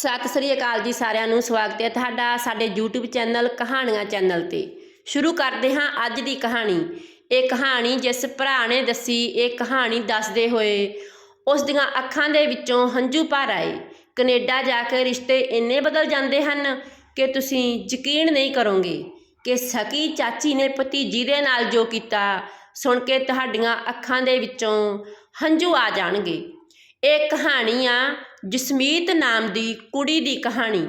ਸਤਿ ਸ੍ਰੀ ਅਕਾਲ ਜੀ ਸਾਰਿਆਂ ਨੂੰ, ਸਵਾਗਤ ਹੈ ਤੁਹਾਡਾ ਸਾਡੇ YouTube ਚੈਨਲ ਕਹਾਣੀਆਂ ਚੈਨਲ ਤੇ। ਸ਼ੁਰੂ ਕਰਦੇ ਹਾਂ ਅੱਜ ਦੀ ਕਹਾਣੀ। ਇਹ ਕਹਾਣੀ ਜਿਸ ਭਰਾ ਨੇ ਦੱਸੀ, ਇਹ ਕਹਾਣੀ ਦੱਸਦੇ ਹੋਏ ਉਸ ਦੀਆਂ ਅੱਖਾਂ ਦੇ ਵਿੱਚੋਂ ਹੰਝੂ ਭਰ ਆਏ। ਕੈਨੇਡਾ ਜਾ ਕੇ ਰਿਸ਼ਤੇ ਇੰਨੇ ਬਦਲ ਜਾਂਦੇ ਹਨ ਕਿ ਤੁਸੀਂ ਯਕੀਨ ਨਹੀਂ ਕਰੋਗੇ ਕਿ ਸਕੀ ਚਾਚੀ ਨੇ ਭਤੀਜੀ ਦੇ ਨਾਲ ਜੋ ਕੀਤਾ, ਸੁਣ ਕੇ ਤੁਹਾਡੀਆਂ ਅੱਖਾਂ ਦੇ ਵਿੱਚੋਂ ਹੰਝੂ ਆ ਜਾਣਗੇ। ਇਹ ਕਹਾਣੀ ਆ ਜਸਮੀਤ ਨਾਮ ਦੀ ਕੁੜੀ ਦੀ ਕਹਾਣੀ।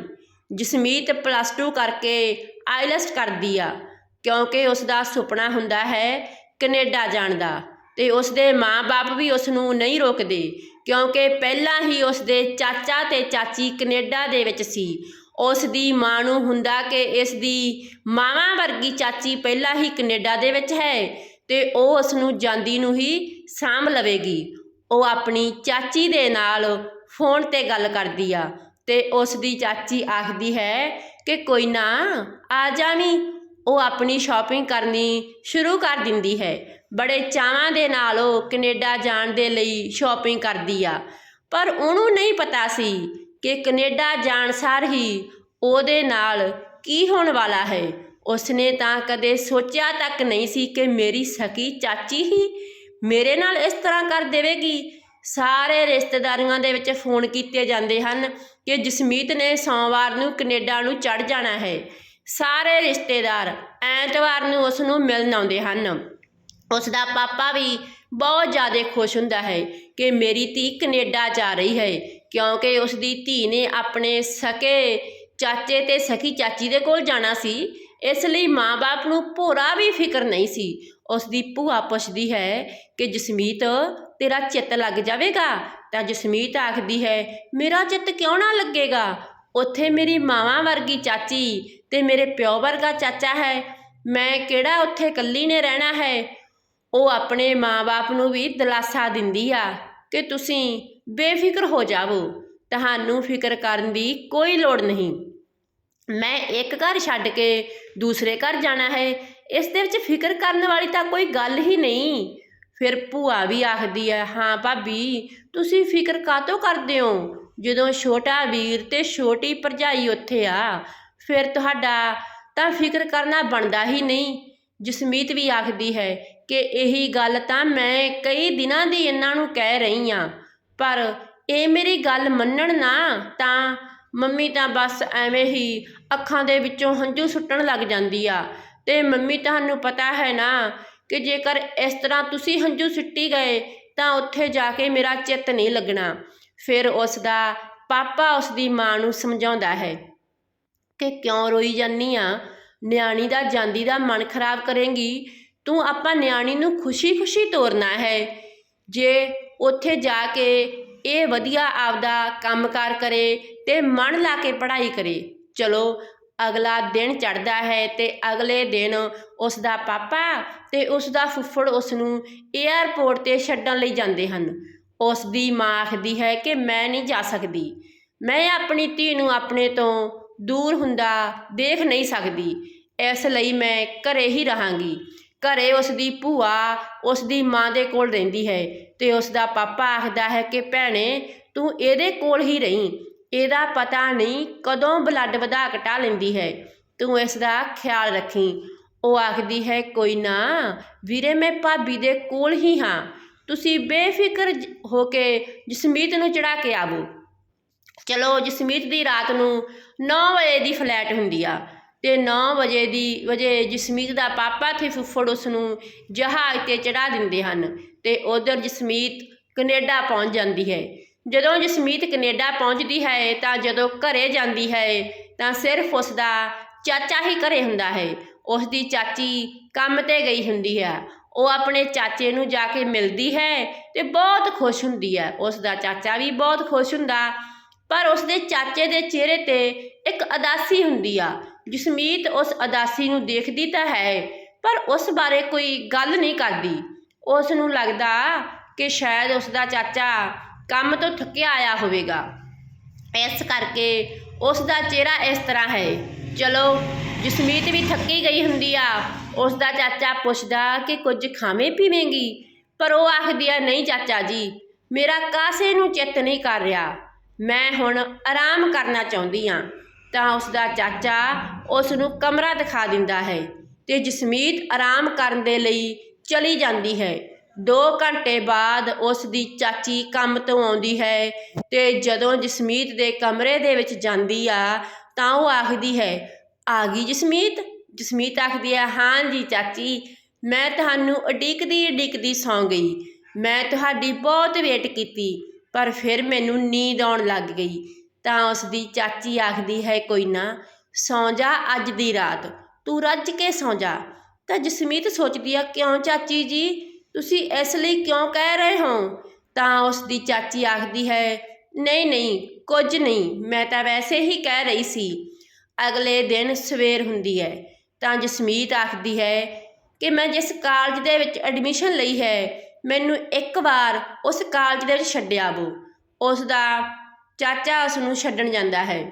ਜਸਮੀਤ ਪਲੱਸ 2 ਕਰਕੇ ਆਈਲੈਸਟ ਕਰਦੀ ਆ, ਕਿਉਂਕਿ ਉਸ ਦਾ ਸੁਪਨਾ ਹੁੰਦਾ ਹੈ ਕੈਨੇਡਾ ਜਾਣ ਦਾ ਤੇ ਉਸ ਦੇ ਮਾਪੇ ਵੀ ਉਸ ਨੂੰ ਨਹੀਂ ਰੋਕਦੇ, ਕਿਉਂਕਿ ਪਹਿਲਾਂ ਹੀ ਉਸ ਦੇ ਚਾਚਾ ਤੇ ਚਾਚੀ ਕੈਨੇਡਾ ਦੇ ਵਿੱਚ ਸੀ। ਉਸ ਦੀ ਮਾਂ ਨੂੰ ਹੁੰਦਾ ਕਿ ਇਸ ਦੀ ਮਾਵਾਂ ਵਰਗੀ ਚਾਚੀ ਪਹਿਲਾਂ ਹੀ ਕੈਨੇਡਾ ਦੇ ਵਿੱਚ ਹੈ ਤੇ ਉਹ ਉਸ ਨੂੰ ਜਾਂਦੀ ਨੂੰ ਹੀ ਸਾਂਭ ਲਵੇਗੀ। ਉਹ ਆਪਣੀ ਚਾਚੀ ਦੇ ਨਾਲ ਫੋਨ ਤੇ ਗੱਲ ਕਰਦੀ ਆ ਅਤੇ ਉਸ ਦੀ ਚਾਚੀ ਆਖਦੀ ਹੈ ਕਿ ਕੋਈ ਨਾ, ਆ ਜਾਵੀਂ ਉਹ ਆਪਣੀ ਸ਼ੋਪਿੰਗ ਕਰਨੀ ਸ਼ੁਰੂ ਕਰ ਦਿੰਦੀ ਹੈ। ਬੜੇ ਚਾਵਾਂ ਦੇ ਨਾਲ ਉਹ ਕੈਨੇਡਾ ਜਾਣ ਦੇ ਲਈ ਸ਼ੋਪਿੰਗ ਕਰਦੀ ਆ। ਪਰ ਉਹਨੂੰ ਨਹੀਂ ਪਤਾ ਸੀ ਕਿ ਕੈਨੇਡਾ ਜਾਣ ਸਾਰ ਹੀ ਉਹਦੇ ਨਾਲ ਕੀ ਹੋਣ ਵਾਲਾ ਹੈ। ਉਸਨੇ ਤਾਂ ਕਦੇ ਸੋਚਿਆ ਤੱਕ ਨਹੀਂ ਸੀ ਕਿ ਮੇਰੀ ਸਕੀ ਚਾਚੀ ਹੀ। ਮੇਰੇ ਨਾਲ ਇਸ ਤਰ੍ਹਾਂ ਕਰ ਦੇਵੇਗੀ? ਸਾਰੇ ਰਿਸ਼ਤੇਦਾਰੀਆਂ ਦੇ ਵਿੱਚ ਫੋਨ ਕੀਤੇ ਜਾਂਦੇ ਹਨ ਕਿ ਜਸਮੀਤ ਨੇ ਸੋਮਵਾਰ ਨੂੰ ਕੈਨੇਡਾ ਨੂੰ ਚੜ ਜਾਣਾ ਹੈ। ਸਾਰੇ ਰਿਸ਼ਤੇਦਾਰ ਐਤਵਾਰ ਨੂੰ ਉਸ ਨੂੰ ਮਿਲਣ ਆਉਂਦੇ ਹਨ। ਉਸ ਦਾ ਪਾਪਾ ਵੀ ਬਹੁਤ ਜ਼ਿਆਦਾ ਖੁਸ਼ ਹੁੰਦਾ ਹੈ ਕਿ ਮੇਰੀ ਧੀ ਕੈਨੇਡਾ ਜਾ ਰਹੀ ਹੈ, ਕਿਉਂਕਿ ਉਸ ਦੀ ਧੀ ਨੇ ਆਪਣੇ ਸਕੇ ਚਾਚੇ ਤੇ ਸਕੀ ਚਾਚੀ ਦੇ ਕੋਲ ਜਾਣਾ ਸੀ। ਇਸ ਲਈ ਮਾਂ-ਬਾਪ ਨੂੰ ਭੋਰਾ ਵੀ ਫਿਕਰ ਨਹੀਂ ਸੀ। ਉਸ ਦੀ ਭੂਆ ਪੁੱਛਦੀ ਹੈ ਕਿ ਜਸਮੀਤ, ਤੇਰਾ ਚਿੱਤ ਲੱਗ ਜਾਵੇਗਾ? ਤਾਂ ਜਸਮੀਤ ਆਖਦੀ ਹੈ, ਮੇਰਾ ਚਿੱਤ ਕਿਉਂ ਨਾ ਲੱਗੇਗਾ? ਉੱਥੇ ਮੇਰੀ ਮਾਵਾਂ ਵਰਗੀ ਚਾਚੀ ਤੇ ਮੇਰੇ ਪਿਓ ਵਰਗਾ ਚਾਚਾ ਹੈ। ਮੈਂ ਕਿਹੜਾ ਉੱਥੇ ਇਕੱਲੀ ਨੇ ਰਹਿਣਾ ਹੈ? ਉਹ ਆਪਣੇ ਮਾਂ-ਬਾਪ ਨੂੰ ਵੀ ਦਿਲਾਸਾ ਦਿੰਦੀ ਆ ਕਿ ਤੁਸੀਂ ਬੇਫਿਕਰ ਹੋ ਜਾਵੋ। ਤੁਹਾਨੂੰ ਫਿਕਰ ਕਰਨ ਦੀ ਕੋਈ ਲੋੜ ਨਹੀਂ। ਮੈਂ ਇੱਕ ਘਰ ਛੱਡ ਕੇ ਦੂਸਰੇ ਘਰ ਜਾਣਾ ਹੈ। ਇਸ ਦੇ ਵਿੱਚ ਫਿਕਰ ਕਰਨ ਵਾਲੀ ਤਾਂ ਕੋਈ ਗੱਲ ਹੀ ਨਹੀਂ। ਫਿਰ ਭੂਆ ਵੀ ਆਖਦੀ ਹੈ, ਹਾਂ ਭਾਬੀ, ਤੁਸੀਂ ਫਿਕਰ ਕਾਤੋਂ ਕਰਦੇ ਹੋ? ਜਦੋਂ ਛੋਟਾ ਵੀਰ ਤੇ ਛੋਟੀ ਭਰਜਾਈ ਉੱਥੇ ਆ, ਫਿਰ ਤੁਹਾਡਾ ਤਾਂ ਫਿਕਰ ਕਰਨਾ ਬਣਦਾ ਹੀ ਨਹੀਂ। ਜਸਮੀਤ ਵੀ ਆਖਦੀ ਹੈ ਕਿ ਇਹੀ ਗੱਲ ਤਾਂ ਮੈਂ ਕਈ ਦਿਨਾਂ ਦੀ ਇਹਨਾਂ ਨੂੰ ਕਹਿ ਰਹੀ ਆ ਪਰ ਇਹ ਮੇਰੀ ਗੱਲ ਮੰਨਣ ਨਾ, ਤਾਂ ਮੰਮੀ ਤਾਂ ਬਸ ਐਵੇਂ ਹੀ ਅੱਖਾਂ ਦੇ ਵਿੱਚੋਂ ਹੰਝੂ ਸੁੱਟਣ ਲੱਗ ਜਾਂਦੀ ਆ। ਤੇ ਮੰਮੀ ਤੁਹਾਨੂੰ ਪਤਾ ਹੈ ਨਾ ਕਿ ਜੇਕਰ ਇਸ ਤਰ੍ਹਾਂ ਤੁਸੀਂ ਹੰਝੂ ਸਿੱਟੀ ਗਏ ਤਾਂ ਉੱਥੇ ਜਾ ਕੇ ਮੇਰਾ ਚਿੱਤ ਨਹੀਂ ਲੱਗਣਾ। ਫਿਰ ਉਸ ਦਾ ਪਾਪਾ ਉਸ ਦੀ ਮਾਂ ਨੂੰ ਸਮਝਾਉਂਦਾ ਹੈ ਕਿ ਕਿਉਂ ਰੋਈ ਜਾਨੀ ਆ? ਨਿਆਣੀ ਦਾ ਜਾਂਦੀ ਦਾ ਮਨ ਖਰਾਬ ਕਰੇਂਗੀ। ਤੂੰ ਆਪਾਂ ਨਿਆਣੀ ਨੂੰ ਖੁਸ਼ੀ-ਖੁਸ਼ੀ ਤੋਰਨਾ ਹੈ। ਜੇ ਉੱਥੇ ਜਾ ਕੇ ਇਹ ਵਧੀਆ ਆਪਦਾ ਕੰਮਕਾਰ ਕਰੇ ਤੇ ਮਨ ਲਾ ਕੇ ਪੜ੍ਹਾਈ ਕਰੇ, ਚਲੋ ਅਗਲਾ ਦਿਨ ਚੜਦਾ ਹੈ ਅਤੇ ਅਗਲੇ ਦਿਨ ਉਸ ਦਾ ਪਾਪਾ ਅਤੇ ਉਸ ਦਾ ਫੁੱਫੜ ਉਸ ਨੂੰ 에ਅਰਪੋਰਟ ਤੇ ਛੱਡਣ ਲਈ ਜਾਂਦੇ ਹਨ। ਉਸ ਦੀ ਮਾਂ ਆਖਦੀ ਹੈ ਕਿ ਮੈਂ ਨਹੀਂ ਜਾ ਸਕਦੀ। ਮੈਂ ਆਪਣੀ ਧੀ ਨੂੰ ਆਪਣੇ ਤੋਂ ਦੂਰ ਹੁੰਦਾ ਦੇਖ ਨਹੀਂ ਸਕਦੀ। ਇਸ ਲਈ ਮੈਂ ਘਰੇ ਹੀ ਰਹਾਂਗੀ। ਘਰੇ ਉਸ ਦੀ ਭੂਆ ਉਸ ਦੀ ਮਾਂ ਦੇ ਕੋਲ ਰਹਿੰਦੀ ਹੈ ਤੇ ਉਸ ਦਾ ਪਾਪਾ ਆਖਦਾ ਹੈ ਕਿ ਭੈਣੇ ਤੂੰ ਇਹਦੇ ਕੋਲ ਹੀ ਰਹੀਂ। ਇਹਦਾ ਪਤਾ ਨਹੀਂ ਕਦੋਂ ਬਲੱਡ ਵਧਾ ਘਟਾ ਲੈਂਦੀ ਹੈ। ਤੂੰ ਇਸ ਦਾ ਖਿਆਲ ਰੱਖੀ। ਉਹ ਆਖਦੀ ਹੈ, ਕੋਈ ਨਾ, ਵੀਰੇ, ਮੈਂ ਭਾਬੀ ਦੇ ਕੋਲ ਹੀ ਹਾਂ। ਤੁਸੀਂ ਬੇਫਿਕਰ ਹੋ ਕੇ ਜਸਮੀਤ ਨੂੰ ਚੜਾ ਕੇ ਆਵੋ। ਚਲੋ, ਜਸਮੀਤ ਦੀ ਰਾਤ ਨੂੰ 9 ਵਜੇ ਦੀ ਫਲੈਟ ਹੁੰਦੀ ਆ ਤੇ 9 ਵਜੇ ਦੀ, ਵਜੇ ਜਸਮੀਤ ਦਾ ਪਾਪਾ ਤੇ ਫੁੱਫੜ ਉਸ ਨੂੰ ਜਹਾਜ਼ ਤੇ ਚੜਾ ਦਿੰਦੇ ਹਨ ਤੇ ਉਧਰ ਜਸਮੀਤ ਕੈਨੇਡਾ ਪਹੁੰਚ ਜਾਂਦੀ ਹੈ। ਜਦੋਂ ਜਸਮੀਤ ਕੈਨੇਡਾ ਪਹੁੰਚਦੀ ਹੈ ਤਾਂ ਜਦੋਂ ਘਰੇ ਜਾਂਦੀ ਹੈ, ਤਾਂ ਸਿਰਫ ਉਸ ਦਾ ਚਾਚਾ ਹੀ ਘਰੇ ਹੁੰਦਾ ਹੈ। ਉਸ ਦੀ ਚਾਚੀ ਕੰਮ ਤੇ ਗਈ ਹੁੰਦੀ ਹੈ। ਉਹ ਆਪਣੇ ਚਾਚੇ ਨੂੰ ਜਾ ਕੇ ਮਿਲਦੀ ਹੈ ਤੇ ਬਹੁਤ ਖੁਸ਼ ਹੁੰਦੀ ਹੈ। ਉਸ ਦਾ ਚਾਚਾ ਵੀ ਬਹੁਤ ਖੁਸ਼ ਹੁੰਦਾ, ਪਰ ਉਸ ਦੇ ਚਾਚੇ ਦੇ ਚਿਹਰੇ ਤੇ ਇੱਕ ਅਦਾਸੀ ਹੁੰਦੀ ਆ। ਜਸਮੀਤ ਉਸ ਅਦਾਸੀ ਨੂੰ ਦੇਖਦੀ ਤਾਂ ਹੈ, ਪਰ ਉਸ ਬਾਰੇ ਕੋਈ ਗੱਲ ਨਹੀਂ ਕਰਦੀ। ਉਸ ਨੂੰ ਲੱਗਦਾ ਕਿ ਸ਼ਾਇਦ ਉਸ ਦਾ ਚਾਚਾ ਕੰਮ ਤੋਂ ਥੱਕਿਆ ਆਇਆ ਹੋਵੇਗਾ। ਇਸ ਕਰਕੇ ਉਸ ਦਾ ਚਿਹਰਾ ਇਸ ਤਰ੍ਹਾਂ ਹੈ। ਚਲੋ ਜਸਮੀਤ ਵੀ ਥੱਕੀ ਗਈ ਹੁੰਦੀ ਆ, ਉਸ ਦਾ ਚਾਚਾ ਪੁੱਛਦਾ ਕਿ ਕੁਝ ਖਾਵੇਂ ਪੀਵੇਂਗੀ? ਪਰ ਉਹ ਆਖਦੀ ਆ, ਨਹੀਂ ਚਾਚਾ ਜੀ, ਮੇਰਾ ਕਾਸੇ ਨੂੰ ਚਿੱਤ ਨਹੀਂ ਕਰ ਰਿਹਾ। ਮੈਂ ਹੁਣ ਆਰਾਮ ਕਰਨਾ ਚਾਹੁੰਦੀ ਹਾਂ ਤਾਂ ਉਸ ਦਾ ਚਾਚਾ ਉਸ ਨੂੰ ਕਮਰਾ ਦਿਖਾ ਦਿੰਦਾ ਹੈ ਤੇ ਜਸਮੀਤ ਆਰਾਮ ਕਰਨ ਦੇ ਲਈ ਚਲੀ ਜਾਂਦੀ ਹੈ। ਦੋ ਘੰਟੇ ਬਾਅਦ ਉਸ ਦੀ ਚਾਚੀ ਕੰਮ ਤੋਂ ਆਉਂਦੀ ਹੈ ਅਤੇ ਜਦੋਂ ਜਸਮੀਤ ਦੇ ਕਮਰੇ ਦੇ ਵਿੱਚ ਜਾਂਦੀ ਆ, ਤਾਂ ਉਹ ਆਖਦੀ ਹੈ, ਆ ਗਈ ਜਸਮੀਤ? ਜਸਮੀਤ ਆਖਦੀ ਹੈ, ਹਾਂ ਜੀ ਚਾਚੀ, ਮੈਂ ਤੁਹਾਨੂੰ ਉਡੀਕਦੀ ਉਡੀਕਦੀ ਸੌਂ ਗਈ। ਮੈਂ ਤੁਹਾਡੀ ਬਹੁਤ ਵੇਟ ਕੀਤੀ, ਪਰ ਫਿਰ ਮੈਨੂੰ ਨੀਂਦ ਆਉਣ ਲੱਗ ਗਈ। ਤਾਂ ਉਸ ਦੀ ਚਾਚੀ ਆਖਦੀ ਹੈ, ਕੋਈ ਨਾ, ਸੌਂ ਜਾ ਅੱਜ ਦੀ ਰਾਤ, ਤੂੰ ਰੱਜ ਕੇ ਸੌਂ ਜਾ। ਤਾਂ ਜਸਮੀਤ ਸੋਚਦੀ ਆ, ਕਿਉਂ ਚਾਚੀ ਜੀ? ਤੁਸੀਂ ਇਸ ਲਈ ਕਿਉਂ ਕਹਿ ਰਹੇ ਹੋ? ਤਾਂ ਉਸ ਦੀ ਚਾਚੀ ਆਖਦੀ ਹੈ, ਨਹੀਂ ਨਹੀਂ, ਕੁਝ ਨਹੀਂ, ਮੈਂ ਤਾਂ ਵੈਸੇ ਹੀ ਕਹਿ ਰਹੀ ਸੀ। ਅਗਲੇ ਦਿਨ ਸਵੇਰ ਹੁੰਦੀ ਹੈ, ਤਾਂ ਜਸਮੀਤ ਆਖਦੀ ਹੈ ਕਿ ਮੈਂ ਜਿਸ ਕਾਲਜ ਦੇ ਵਿੱਚ ਐਡਮਿਸ਼ਨ ਲਈ ਹੈ, ਮੈਨੂੰ ਇੱਕ ਵਾਰ ਉਸ ਕਾਲਜ ਦੇ ਵਿੱਚ ਛੱਡਿਆ ਆਵੋ। ਉਸ ਦਾ ਚਾਚਾ ਉਸ ਨੂੰ ਛੱਡਣ ਜਾਂਦਾ ਹੈ।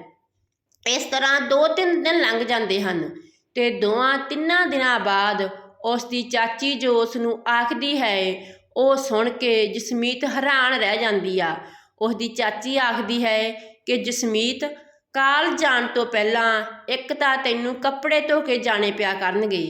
ਇਸ ਤਰ੍ਹਾਂ ਦੋ ਤਿੰਨ ਦਿਨ ਲੰਘ ਜਾਂਦੇ ਹਨ ਤੇ ਦੋਆਂ ਤਿੰਨਾਂ ਦਿਨਾਂ ਬਾਅਦ ਉਸ ਦੀ ਚਾਚੀ ਜੋ ਉਸ ਨੂੰ ਆਖਦੀ ਹੈ, ਉਹ ਸੁਣ ਕੇ ਜਸਮੀਤ ਹੈਰਾਨ ਰਹਿ ਜਾਂਦੀ ਆ। ਉਸ ਦੀ ਚਾਚੀ ਆਖਦੀ ਹੈ ਕਿ ਜਸਮੀਤ, ਕਾਲ ਜਾਣ ਤੋਂ ਪਹਿਲਾਂ ਇੱਕ ਤਾਂ ਤੈਨੂੰ ਕੱਪੜੇ ਧੋ ਕੇ ਜਾਣੇ ਪਿਆ ਕਰਨਗੇ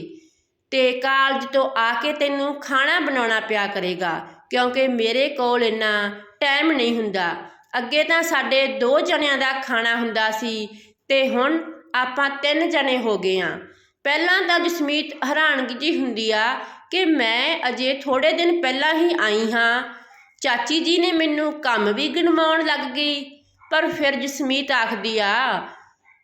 ਤੇ ਕਾਲਜ ਤੋਂ ਆ ਕੇ ਤੈਨੂੰ ਖਾਣਾ ਬਣਾਉਣਾ ਪਿਆ ਕਰੇਗਾ, ਕਿਉਂਕਿ ਮੇਰੇ ਕੋਲ ਇੰਨਾ ਟਾਈਮ ਨਹੀਂ ਹੁੰਦਾ। ਅੱਗੇ ਤਾਂ ਸਾਡੇ ਦੋ ਜਣਿਆਂ ਦਾ ਖਾਣਾ ਹੁੰਦਾ ਸੀ ਤੇ ਹੁਣ ਆਪਾਂ ਤਿੰਨ ਜਣੇ ਹੋ ਗਏ ਆ। ਪਹਿਲਾਂ ਤਾਂ ਜਸਮੀਤ ਹੈਰਾਨਗੀ ਜੀ ਹੁੰਦੀ ਆ ਕਿ ਮੈਂ ਅਜੇ ਥੋੜ੍ਹੇ ਦਿਨ ਪਹਿਲਾਂ ਹੀ ਆਈ ਹਾਂ। ਚਾਚੀ ਜੀ ਨੇ ਮੈਨੂੰ ਕੰਮ ਵੀ ਗਣਵਾਉਣ ਲੱਗ ਗਈ, ਪਰ ਫਿਰ ਜਸਮੀਤ ਆਖਦੀ ਆ,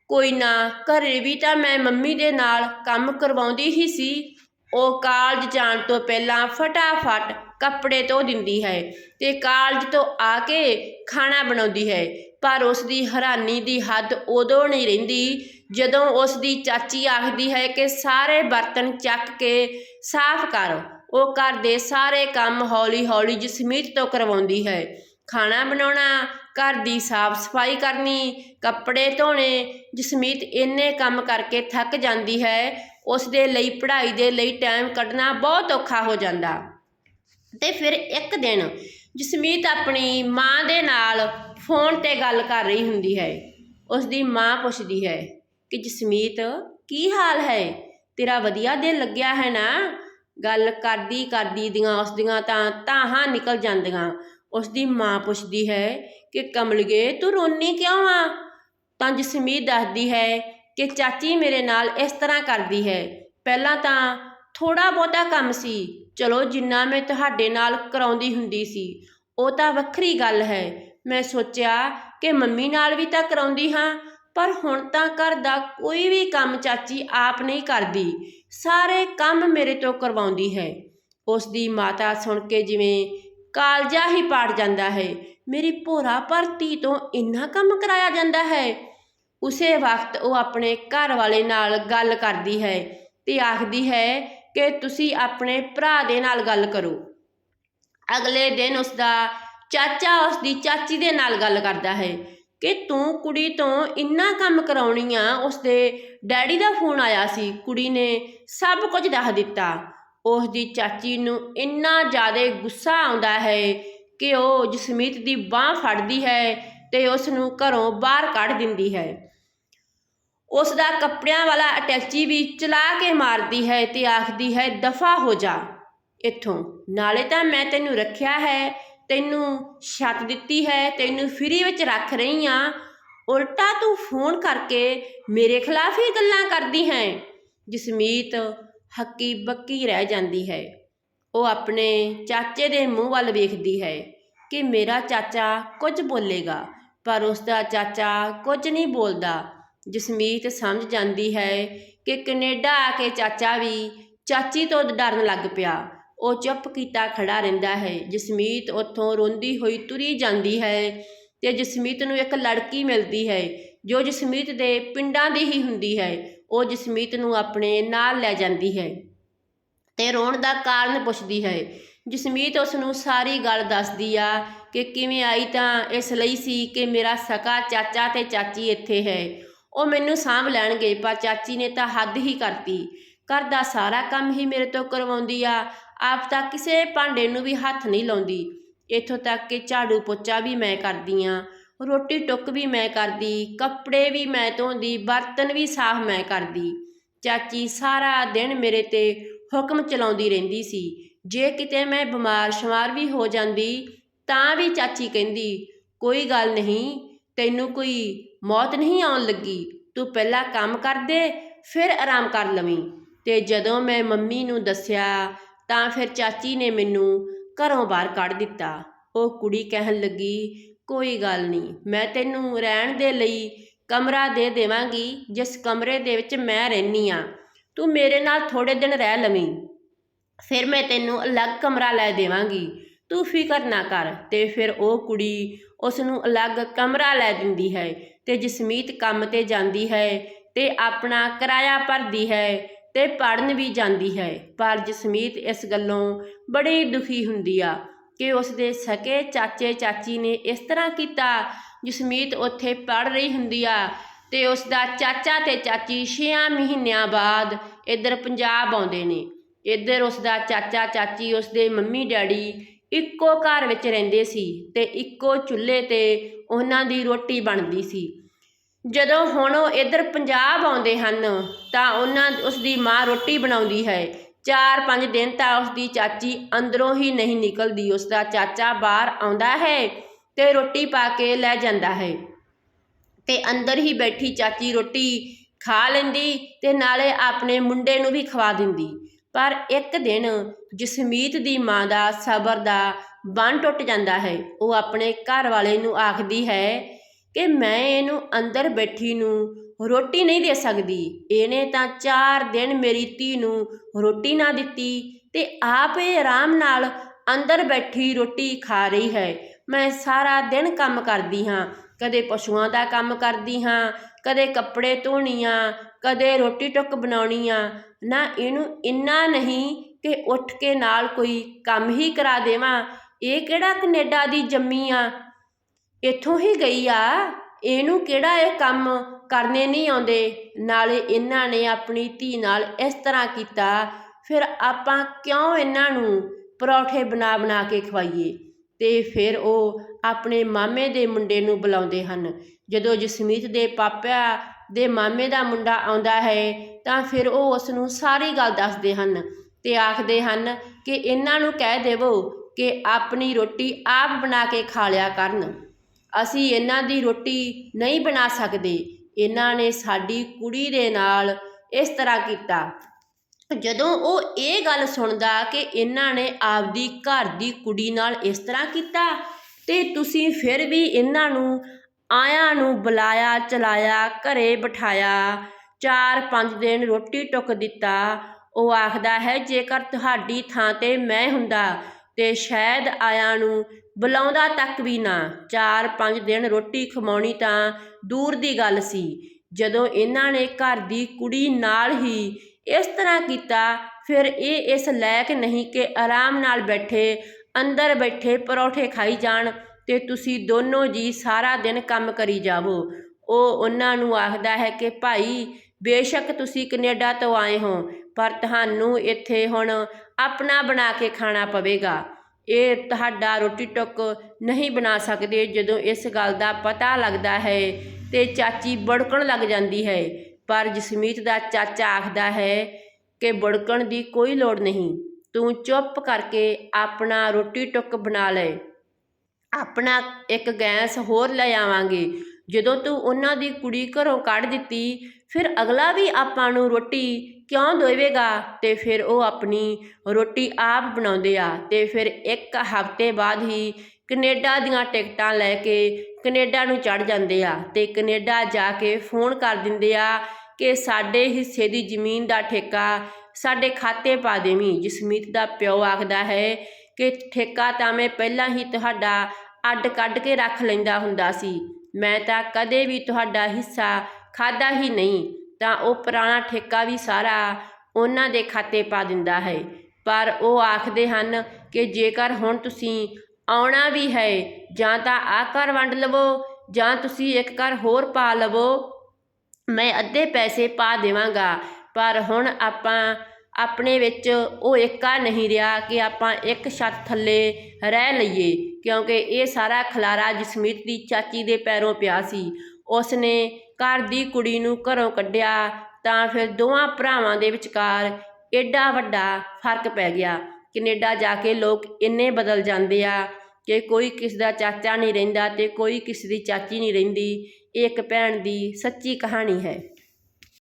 ਕੋਈ ਨਾ, ਘਰੇ ਵੀ ਤਾਂ ਮੈਂ ਮੰਮੀ ਦੇ ਨਾਲ ਕੰਮ ਕਰਵਾਉਂਦੀ ਹੀ ਸੀ। ਉਹ ਕਾਲਜ ਜਾਣ ਤੋਂ ਪਹਿਲਾਂ ਫਟਾਫਟ ਕੱਪੜੇ ਧੋ ਦਿੰਦੀ ਹੈ ਤੇ ਕਾਲਜ ਤੋਂ ਆ ਕੇ ਖਾਣਾ ਬਣਾਉਂਦੀ ਹੈ, ਪਰ ਉਸ ਦੀ ਹੈਰਾਨੀ ਦੀ ਹੱਦ ਉਦੋਂ ਨਹੀਂ ਰਹਿੰਦੀ ਜਦੋਂ ਉਸ ਦੀ ਚਾਚੀ ਆਖਦੀ ਹੈ ਕਿ ਸਾਰੇ ਬਰਤਨ ਚੱਕ ਕੇ ਸਾਫ਼ ਕਰ, ਉਹ ਘਰ ਦੇ ਸਾਰੇ ਕੰਮ ਹੌਲੀ-ਹੌਲੀ ਜਸਮੀਤ ਤੋਂ ਕਰਵਾਉਂਦੀ ਹੈ। ਖਾਣਾ ਬਣਾਉਣਾ, ਘਰ ਦੀ ਸਾਫ਼ ਸਫ਼ਾਈ ਕਰਨੀ, ਕੱਪੜੇ ਧੋਣੇ, ਜਸਮੀਤ ਇੰਨੇ ਕੰਮ ਕਰਕੇ ਥੱਕ ਜਾਂਦੀ ਹੈ ਉਸ ਦੇ ਲਈ ਪੜ੍ਹਾਈ ਦੇ ਲਈ ਟਾਈਮ ਕੱਢਣਾ ਬਹੁਤ ਔਖਾ ਹੋ ਜਾਂਦਾ। ਤੇ ਫਿਰ ਇੱਕ ਦਿਨ ਜਸਮੀਤ ਆਪਣੀ ਮਾਂ ਦੇ ਨਾਲ ਫੋਨ ਤੇ ਗੱਲ ਕਰ ਰਹੀ ਹੁੰਦੀ ਹੈ। ਉਸ ਦੀ ਮਾਂ ਪੁੱਛਦੀ ਹੈ ਕਿ ਜਸਮੀਤ, ਕੀ ਹਾਲ ਹੈ? ਤੇਰਾ ਵਧੀਆ ਦਿਲ ਲੱਗਿਆ ਹੈ ਨਾ? ਗੱਲ ਕਰਦੀ ਕਰਦੀ ਦੀਆਂ, ਉਸ ਦੀਆਂ ਤਾਂ ਤਾਹਾਂ ਨਿਕਲ ਜਾਂਦੀਆਂ। ਉਸ ਦੀ ਮਾਂ ਪੁੱਛਦੀ ਹੈ ਕਿ ਕਮਲਗੇ, ਤੂੰ ਰੋਨੀ ਕਿਉਂ ਆ? ਤਾਂ ਜਸਮੀਤ ਦੱਸਦੀ ਹੈ ਕਿ ਚਾਚੀ ਮੇਰੇ ਨਾਲ ਇਸ ਤਰ੍ਹਾਂ ਕਰਦੀ ਹੈ। ਪਹਿਲਾਂ ਤਾਂ ਥੋੜਾ ਬਹੁਤਾ ਕੰਮ ਸੀ। ਚਲੋ, ਜਿੰਨਾ ਮੈਂ ਤੁਹਾਡੇ ਨਾਲ ਕਰਾਉਂਦੀ ਹੁੰਦੀ ਸੀ, ਉਹ ਤਾਂ ਵੱਖਰੀ ਗੱਲ ਹੈ। ਮੈਂ ਸੋਚਿਆ ਕਿ ਮੰਮੀ ਨਾਲ ਵੀ ਤਾਂ ਕਰਾਉਂਦੀ ਹਾਂ ਪਰ ਹੁਣ ਤਾਂ ਘਰ ਦਾ ਕੋਈ ਵੀ ਕੰਮ ਚਾਚੀ ਆਪ ਨਹੀਂ ਕਰਦੀ। ਸਾਰੇ ਕੰਮ ਮੇਰੇ ਤੋਂ ਕਰਵਾਉਂਦੀ ਹੈ। ਉਸ ਦੀ ਮਾਤਾ ਸੁਣ ਕੇ ਜਿਵੇਂ ਕਾਲਜਾ ਹੀ ਪਾੜ ਜਾਂਦਾ ਹੈ। ਮੇਰੀ ਭੋਰਾ ਭਰਤੀ ਤੋਂ ਇੰਨਾ ਕੰਮ ਕਰਾਇਆ ਜਾਂਦਾ ਹੈ। ਉਸੇ ਵਕਤ ਉਹ ਆਪਣੇ ਘਰ ਵਾਲੇ ਨਾਲ ਗੱਲ ਕਰਦੀ ਹੈ ਤੇ ਆਖਦੀ ਹੈ ਕਿ ਤੁਸੀਂ ਆਪਣੇ ਭਰਾ ਦੇ ਨਾਲ ਗੱਲ ਕਰੋ। ਅਗਲੇ ਦਿਨ ਉਸ ਦਾ ਚਾਚਾ ਉਸ ਦੀ ਚਾਚੀ ਦੇ ਨਾਲ ਗੱਲ ਕਰਦਾ ਹੈ। ਕਿ ਤੂੰ ਕੁੜੀ ਤੋਂ ਇੰਨਾ ਕੰਮ ਕਰਾਉਣੀ ਆ, ਉਸਦੇ ਡੈਡੀ ਦਾ ਫੋਨ ਆਇਆ ਸੀ, ਕੁੜੀ ਨੇ ਸਭ ਕੁਝ ਦੱਸ ਦਿੱਤਾ। ਉਸ ਦੀ ਚਾਚੀ ਨੂੰ ਇੰਨਾ ਜ਼ਿਆਦਾ ਗੁੱਸਾ ਆਉਂਦਾ ਹੈ ਕਿ ਉਹ ਜਸਮੀਤ ਦੀ ਬਾਹ ਫੜਦੀ ਹੈ ਤੇ ਉਸ ਨੂੰ ਘਰੋਂ ਬਾਹਰ ਕੱਢ ਦਿੰਦੀ ਹੈ। ਉਸ ਦਾ ਕੱਪੜਿਆਂ ਵਾਲਾ ਅਟੈਚੀ ਵੀ ਚਲਾ ਕੇ ਮਾਰਦੀ ਹੈ ਤੇ ਆਖਦੀ ਹੈ, ਦਫਾ ਹੋ ਜਾ। ਇੱਥੋਂ। ਨਾਲੇ ਤਾਂ ਮੈਂ ਤੈਨੂੰ ਰੱਖਿਆ ਹੈ ਤੈਨੂੰ ਛੱਤ ਦਿੱਤੀ ਹੈ, ਤੈਨੂੰ ਫਰੀ ਵਿੱਚ ਰੱਖ ਰਹੀ ਆ ਉਲਟਾ ਤੂੰ ਫੋਨ ਕਰਕੇ ਮੇਰੇ ਖਿਲਾਫ ਹੀ ਗੱਲਾਂ ਕਰਦੀ ਹੈ ਜਸਮੀਤ ਹੱਕੀ ਬੱਕੀ ਰਹਿ ਜਾਂਦੀ ਹੈ। ਉਹ ਆਪਣੇ ਚਾਚੇ ਦੇ ਮੂੰਹ ਵੱਲ ਵੇਖਦੀ ਹੈ ਕਿ ਮੇਰਾ ਚਾਚਾ ਕੁਝ ਬੋਲੇਗਾ, ਪਰ ਉਸ ਦਾ ਚਾਚਾ ਕੁਝ ਨਹੀਂ ਬੋਲਦਾ। ਜਸਮੀਤ ਸਮਝ ਜਾਂਦੀ ਹੈ ਕਿ ਕੈਨੇਡਾ ਆ ਕੇ ਚਾਚਾ ਵੀ ਚਾਚੀ ਤੋਂ ਡਰਨ ਲੱਗ ਪਿਆ। ਉਹ ਚੁੱਪ ਕੀਤਾ ਖੜਾ ਰਹਿੰਦਾ ਹੈ। ਜਸਮੀਤ ਉੱਥੋਂ ਰੋਂਦੀ ਹੋਈ ਤੁਰੀ ਜਾਂਦੀ ਹੈ ਤੇ ਜਸਮੀਤ ਨੂੰ ਇੱਕ ਲੜਕੀ ਮਿਲਦੀ ਹੈ, ਜੋ ਜਸਮੀਤ ਦੇ ਪਿੰਡਾਂ ਦੀ ਹੀ ਹੁੰਦੀ ਹੈ। ਉਹ ਜਸਮੀਤ ਨੂੰ ਆਪਣੇ ਨਾਲ ਲੈ ਜਾਂਦੀ ਹੈ ਤੇ ਰੋਣ ਦਾ ਕਾਰਨ ਪੁੱਛਦੀ ਹੈ। ਜਸਮੀਤ ਉਸ ਨੂੰ ਸਾਰੀ ਗੱਲ ਦੱਸਦੀ ਆ ਕਿ ਕਿਵੇਂ ਆਈ ਤਾਂ ਇਸ ਲਈ ਸੀ ਕਿ ਮੇਰਾ ਸਕਾ ਚਾਚਾ ਤੇ ਚਾਚੀ ਇੱਥੇ ਹੈ। ਉਹ ਮੈਨੂੰ ਸਾਂਭ ਲੈਣਗੇ, ਪਰ ਚਾਚੀ ਨੇ ਤਾਂ ਹੱਦ ਹੀ ਕਰਤੀ। ਘਰ ਦਾ ਸਾਰਾ ਕੰਮ ਹੀ ਮੇਰੇ ਤੋਂ ਕਰਵਾਉਂਦੀ ਆ। ਆਪ ਤਾਂ ਕਿਸੇ ਭਾਂਡੇ ਨੂੰ ਵੀ ਹੱਥ ਨਹੀਂ ਲਾਉਂਦੀ। ਇੱਥੋਂ ਤੱਕ ਕਿ ਝਾੜੂ ਪੋਚਾ ਵੀ ਮੈਂ ਕਰਦੀ ਆ, ਰੋਟੀ ਟੁੱਕ ਵੀ ਮੈਂ ਕਰਦੀ, ਕੱਪੜੇ ਵੀ ਮੈਂ ਧੋਂਦੀ, ਬਰਤਨ ਵੀ ਸਾਫ਼ ਮੈਂ ਕਰਦੀ। ਚਾਚੀ ਸਾਰਾ ਦਿਨ ਮੇਰੇ ਤੇ ਹੁਕਮ ਚਲਾਉਂਦੀ ਰਹਿੰਦੀ ਸੀ। ਜੇ ਕਿਤੇ ਮੈਂ ਬਿਮਾਰ ਸ਼ਮਾਰ ਵੀ ਹੋ ਜਾਂਦੀ, ਤਾਂ ਵੀ ਚਾਚੀ ਕਹਿੰਦੀ, ਕੋਈ ਗੱਲ ਨਹੀਂ, ਤੈਨੂੰ ਕੋਈ ਮੌਤ ਨਹੀਂ ਆਉਣ ਲੱਗੀ। ਤੂੰ ਪਹਿਲਾਂ ਕੰਮ ਕਰ ਦੇ, ਫਿਰ ਆਰਾਮ ਕਰ ਲਵੀਂ। ਤੇ ਜਦੋਂ ਮੈਂ ਮੰਮੀ ਨੂੰ ਦੱਸਿਆ ਤਾਂ ਫਿਰ ਚਾਚੀ ਨੇ ਮੈਨੂੰ ਘਰੋਂ ਬਾਹਰ ਕੱਢ ਦਿੱਤਾ। ਉਹ ਕੁੜੀ ਕਹਿਣ ਲੱਗੀ, ਕੋਈ ਗੱਲ ਨਹੀਂ, ਮੈਂ ਤੈਨੂੰ ਰਹਿਣ ਦੇ ਲਈ ਕਮਰਾ ਦੇ ਦੇਵਾਂਗੀ, ਜਿਸ ਕਮਰੇ ਦੇ ਵਿੱਚ ਮੈਂ ਰਹਿਨੀ ਆ ਤੂੰ ਮੇਰੇ ਨਾਲ ਥੋੜੇ ਦਿਨ ਰਹਿ ਲਵੀਂ, ਫਿਰ ਮੈਂ ਤੈਨੂੰ ਅਲੱਗ ਕਮਰਾ ਲੈ ਦੇਵਾਂਗੀ। ਤੂੰ ਫਿਕਰ ਨਾ ਕਰ। ਤੇ ਫਿਰ ਉਹ ਕੁੜੀ ਉਸ ਨੂੰ ਅਲੱਗ ਕਮਰਾ ਲੈ ਦਿੰਦੀ ਹੈ ਤੇ ਜਸਮੀਤ ਕੰਮ ਤੇ ਜਾਂਦੀ ਹੈ ਤੇ ਆਪਣਾ ਕਿਰਾਇਆ ਭਰਦੀ ਹੈ। ਤੇ ਪੜਨ ਵੀ ਜਾਂਦੀ ਹੈ। ਪਰ ਜਸਮੀਤ ਇਸ ਗੱਲੋਂ ਬੜੀ ਦੁਖੀ ਹੁੰਦੀ ਆ ਕਿ ਉਸ ਦੇ ਸਕੇ ਚਾਚੇ ਚਾਚੀ ਨੇ ਇਸ ਤਰ੍ਹਾਂ ਕੀਤਾ। ਜਸਮੀਤ ਉੱਥੇ ਪੜ ਰਹੀ ਹੁੰਦੀ ਆ ਤੇ ਉਸ ਦਾ ਚਾਚਾ ਤੇ ਚਾਚੀ 6 ਮਹੀਨਿਆਂ ਬਾਅਦ ਇੱਧਰ ਪੰਜਾਬ ਆਉਂਦੇ ਨੇ। ਇੱਧਰ ਉਸ ਦਾ ਚਾਚਾ ਚਾਚੀ ਉਸ ਦੇ ਮੰਮੀ ਡੈਡੀ ਇੱਕੋ ਘਰ ਵਿੱਚ ਰਹਿੰਦੇ ਸੀ ਤੇ ਇੱਕੋ ਚੁੱਲ੍ਹੇ ਤੇ ਉਹਨਾਂ ਦੀ ਰੋਟੀ ਬਣਦੀ ਸੀ। ਜਦੋਂ ਹੁਣ ਉਹ ਇੱਧਰ ਪੰਜਾਬ ਆਉਂਦੇ ਹਨ, ਤਾਂ ਉਹਨਾਂ ਉਸਦੀ ਮਾਂ ਰੋਟੀ ਬਣਾਉਂਦੀ ਹੈ। ਚਾਰ ਪੰਜ ਦਿਨ ਤਾਂ ਉਸਦੀ ਚਾਚੀ ਅੰਦਰੋਂ ਹੀ ਨਹੀਂ ਨਿਕਲਦੀ, ਉਸਦਾ ਚਾਚਾ ਬਾਹਰ ਆਉਂਦਾ ਹੈ ਤੇ ਰੋਟੀ ਪਾ ਕੇ ਲੈ ਜਾਂਦਾ ਹੈ। ਤੇ ਅੰਦਰ ਹੀ ਬੈਠੀ ਚਾਚੀ ਰੋਟੀ ਖਾ ਲੈਂਦੀ ਤੇ ਨਾਲੇ ਆਪਣੇ ਮੁੰਡੇ ਨੂੰ ਵੀ ਖਵਾ ਦਿੰਦੀ। ਪਰ ਇੱਕ ਦਿਨ ਜਸਮੀਤ ਦੀ ਮਾਂ ਦਾ ਸਬਰ ਦਾ ਬੰਨ ਟੁੱਟ ਜਾਂਦਾ ਹੈ। ਉਹ ਆਪਣੇ ਘਰ ਵਾਲੇ ਨੂੰ ਆਖਦੀ ਹੈ ਕਿ ਮੈਂ ਇਹਨੂੰ ਅੰਦਰ ਬੈਠੀ ਨੂੰ ਰੋਟੀ ਨਹੀਂ ਦੇ ਸਕਦੀ। ਇਹਨੇ ਤਾਂ ਚਾਰ ਦਿਨ ਮੇਰੀ ਧੀ ਨੂੰ ਰੋਟੀ ਨਾ ਦਿੱਤੀ ਅਤੇ ਆਪ ਇਹ ਆਰਾਮ ਨਾਲ ਅੰਦਰ ਬੈਠੀ ਰੋਟੀ ਖਾ ਰਹੀ ਹੈ। ਮੈਂ ਸਾਰਾ ਦਿਨ ਕੰਮ ਕਰਦੀ ਹਾਂ। ਕਦੇ ਪਸ਼ੂਆਂ ਦਾ ਕੰਮ ਕਰਦੀ ਹਾਂ, ਕਦੇ ਕੱਪੜੇ ਧੋਣੀ ਆ ਕਦੇ ਰੋਟੀ ਟੁੱਕ ਬਣਾਉਣੀ ਆ ਨਾ ਇਹਨੂੰ ਇੰਨਾ ਨਹੀਂ ਕਿ ਉੱਠ ਕੇ ਨਾਲ ਕੋਈ ਕੰਮ ਹੀ ਕਰਾ ਦੇਵਾਂ। ਇਹ ਕਿਹੜਾ ਕੈਨੇਡਾ ਦੀ ਜੰਮੀ ਆ? ਇੱਥੋਂ ਹੀ ਗਈ ਆ। ਇਹਨੂੰ ਕਿਹੜਾ ਇਹ ਕੰਮ ਕਰਨੇ ਨਹੀਂ ਆਉਂਦੇ? ਨਾਲੇ ਇਹਨਾਂ ਨੇ ਆਪਣੀ ਧੀ ਨਾਲ ਇਸ ਤਰ੍ਹਾਂ ਕੀਤਾ। ਫਿਰ ਆਪਾਂ ਕਿਉਂ ਇਹਨਾਂ ਨੂੰ ਪਰੌਠੇ ਬਣਾ ਬਣਾ ਕੇ ਖਵਾਈਏ? ਤੇ ਫਿਰ ਉਹ ਆਪਣੇ ਮਾਮੇ ਦੇ ਮੁੰਡੇ ਨੂੰ ਬੁਲਾਉਂਦੇ ਹਨ। ਜਦੋਂ ਜਸਮੀਤ ਦੇ ਪਾਪਾ ਦੇ ਮਾਮੇ ਦਾ ਮੁੰਡਾ ਆਉਂਦਾ ਹੈ, ਤਾਂ ਫਿਰ ਉਹ ਉਸ ਨੂੰ ਸਾਰੀ ਗੱਲ ਦੱਸਦੇ ਹਨ ਤੇ ਆਖਦੇ ਹਨ ਕਿ ਇਹਨਾਂ ਨੂੰ ਕਹਿ ਦੇਵੋ ਕਿ ਆਪਣੀ ਰੋਟੀ ਆਪ ਬਣਾ ਕੇ ਖਾ ਲਿਆ ਕਰਨ। ਅਸੀਂ ਇਹਨਾਂ ਦੀ ਰੋਟੀ ਨਹੀਂ ਬਣਾ ਸਕਦੇ। ਇਹਨਾਂ ਨੇ ਸਾਡੀ ਕੁੜੀ ਦੇ ਨਾਲ ਇਸ ਤਰ੍ਹਾਂ ਕੀਤਾ। ਜਦੋਂ ਉਹ ਇਹ ਗੱਲ ਸੁਣਦਾ ਕਿ ਇਹਨਾਂ ਨੇ ਆਪਦੀ ਘਰ ਦੀ ਕੁੜੀ ਨਾਲ ਇਸ ਤਰ੍ਹਾਂ ਕੀਤਾ ਤੇ ਤੁਸੀਂ ਫਿਰ ਵੀ ਇਹਨਾਂ ਨੂੰ ਆਇਆਂ ਨੂੰ ਬੁਲਾਇਆ, ਚਲਾਇਆ, ਘਰੇ ਬਿਠਾਇਆ, ਚਾਰ ਪੰਜ ਦਿਨ ਰੋਟੀ ਟੁੱਕ ਦਿੱਤਾ। ਉਹ ਆਖਦਾ ਹੈ, ਜੇਕਰ ਤੁਹਾਡੀ ਥਾਂ ਤੇ ਮੈਂ ਹੁੰਦਾ ਤੇ ਸ਼ਾਇਦ ਆਇਆਂ ਨੂੰ ਬੁਲਾਉਂਦਾ ਤੱਕ ਵੀ ਨਾ। ਚਾਰ ਪੰਜ ਦਿਨ ਰੋਟੀ ਖਵਾਉਣੀ ਤਾਂ ਦੂਰ ਦੀ ਗੱਲ ਸੀ। ਜਦੋਂ ਇਹਨਾਂ ਨੇ ਘਰ ਦੀ ਕੁੜੀ ਨਾਲ ਹੀ ਇਸ ਤਰ੍ਹਾਂ ਕੀਤਾ, ਫਿਰ ਇਹ ਇਸ ਲਾਇਕ ਨਹੀਂ ਕਿ ਆਰਾਮ ਨਾਲ ਬੈਠੇ, ਅੰਦਰ ਬੈਠੇ ਪਰੌਠੇ ਖਾਈ ਜਾਣ ਤੇ ਤੁਸੀਂ ਦੋਨੋਂ ਜੀ ਸਾਰਾ ਦਿਨ ਕੰਮ ਕਰੀ ਜਾਵੋ। ਉਹ ਉਹਨਾਂ ਨੂੰ ਆਖਦਾ ਹੈ ਕਿ ਭਾਈ ਬੇਸ਼ੱਕ ਤੁਸੀਂ ਕੈਨੇਡਾ ਤੋਂ ਆਏ ਹੋ, ਪਰ ਤੁਹਾਨੂੰ ਇੱਥੇ ਹੁਣ ਆਪਣਾ ਬਣਾ ਕੇ ਖਾਣਾ ਪਵੇਗਾ। ਇਹ ਤੁਹਾਡਾ ਰੋਟੀ ਟੁੱਕ ਨਹੀਂ ਬਣਾ ਸਕਦੇ ਜਦੋਂ ਇਸ ਗੱਲ ਦਾ ਪਤਾ ਲੱਗਦਾ ਹੈ ਤੇ ਚਾਚੀ ਬੜਕਣ ਲੱਗ ਜਾਂਦੀ ਹੈ। ਪਰ ਜਸਮੀਤ ਦਾ ਚਾਚਾ ਆਖਦਾ ਹੈ ਕਿ ਬੜਕਣ ਦੀ ਕੋਈ ਲੋੜ ਨਹੀਂ, ਤੂੰ ਚੁੱਪ ਕਰਕੇ ਆਪਣਾ ਰੋਟੀ ਟੁੱਕ ਬਣਾ ਲੈ। ਆਪਣਾ ਇੱਕ ਗੈਸ ਹੋਰ ਲੈ ਆਵਾਂਗੇ। ਜਦੋਂ ਤੂੰ ਉਹਨਾਂ ਦੀ ਕੁੜੀ ਘਰੋਂ ਕੱਢ ਦਿੱਤੀ, ਫਿਰ ਅਗਲਾ ਵੀ ਆਪਾਂ ਨੂੰ ਰੋਟੀ ਕਿਉਂ ਦੇਵੇਗਾ? ਅਤੇ ਫਿਰ ਉਹ ਆਪਣੀ ਰੋਟੀ ਆਪ ਬਣਾਉਂਦੇ ਆ। ਅਤੇ ਫਿਰ ਇੱਕ ਹਫ਼ਤੇ ਬਾਅਦ ਹੀ ਕਨੇਡਾ ਦੀਆਂ ਟਿਕਟਾਂ ਲੈ ਕੇ ਕਨੇਡਾ ਨੂੰ ਚੜ੍ਹ ਜਾਂਦੇ ਆ। ਅਤੇ ਕਨੇਡਾ ਜਾ ਕੇ ਫੋਨ ਕਰ ਦਿੰਦੇ ਆ ਕਿ ਸਾਡੇ ਹਿੱਸੇ ਦੀ ਜ਼ਮੀਨ ਦਾ ਠੇਕਾ ਸਾਡੇ ਖਾਤੇ ਪਾ ਦੇਵੀਂ। ਜਸਮੀਤ ਦਾ ਪਿਓ ਆਖਦਾ ਹੈ ਕਿ ਠੇਕਾ ਤਾਂ ਮੈਂ ਪਹਿਲਾਂ ਹੀ ਤੁਹਾਡਾ ਅੱਡ ਕੱਢ ਕੇ ਰੱਖ ਲੈਂਦਾ ਹੁੰਦਾ ਸੀ। ਮੈਂ ਤਾਂ ਕਦੇ ਵੀ ਤੁਹਾਡਾ ਹਿੱਸਾ ਖਾਦਾ ਹੀ ਨਹੀਂ, ਤਾਂ ਉਹ ਪੁਰਾਣਾ ਠੇਕਾ ਵੀ ਸਾਰਾ ਉਹਨਾਂ ਦੇ ਖਾਤੇ ਪਾ ਦਿੰਦਾ ਹੈ। ਪਰ ਉਹ ਆਖਦੇ ਹਨ ਕਿ ਜੇਕਰ ਹੁਣ ਤੁਸੀਂ ਆਉਣਾ ਵੀ ਹੈ, ਜਾਂ ਤਾਂ ਆ ਘਰ ਵੰਡ ਲਵੋ, ਜਾਂ ਤੁਸੀਂ ਇੱਕ ਘਰ ਹੋਰ ਪਾ ਲਵੋ, ਮੈਂ ਅੱਧੇ ਪੈਸੇ ਪਾ ਦੇਵਾਂਗਾ। ਪਰ ਹੁਣ ਆਪਾਂ ਆਪਣੇ ਵਿੱਚ ਉਹ ਏਕਾ ਨਹੀਂ ਰਿਹਾ ਕਿ ਆਪਾਂ ਇੱਕ ਛੱਤ ਥੱਲੇ ਰਹਿ ਲਈਏ, ਕਿਉਂਕਿ ਇਹ ਸਾਰਾ ਖਲਾਰਾ ਜਸਮੀਤ ਦੀ ਚਾਚੀ ਦੇ ਪੈਰੋਂ ਪਿਆ ਸੀ। ਉਸ ਨੇ ਘਰ ਦੀ ਕੁੜੀ ਨੂੰ ਘਰੋਂ ਕੱਢਿਆ ਤਾਂ ਫਿਰ ਦੋਵਾਂ ਭਰਾਵਾਂ ਦੇ ਵਿਚਕਾਰ ਏਡਾ ਵੱਡਾ ਫ਼ਰਕ ਪੈ ਗਿਆ। ਕੈਨੇਡਾ ਜਾ ਕੇ ਲੋਕ ਇੰਨੇ ਬਦਲ ਜਾਂਦੇ ਆ ਕਿ ਕੋਈ ਕਿਸ ਦਾ ਚਾਚਾ ਨਹੀਂ ਰਹਿੰਦਾ ਤੇ ਕੋਈ ਕਿਸੇ ਦੀ ਚਾਚੀ ਨਹੀਂ ਰਹਿੰਦੀ। ਇਹ ਇੱਕ ਭੈਣ ਦੀ ਸੱਚੀ ਕਹਾਣੀ ਹੈ।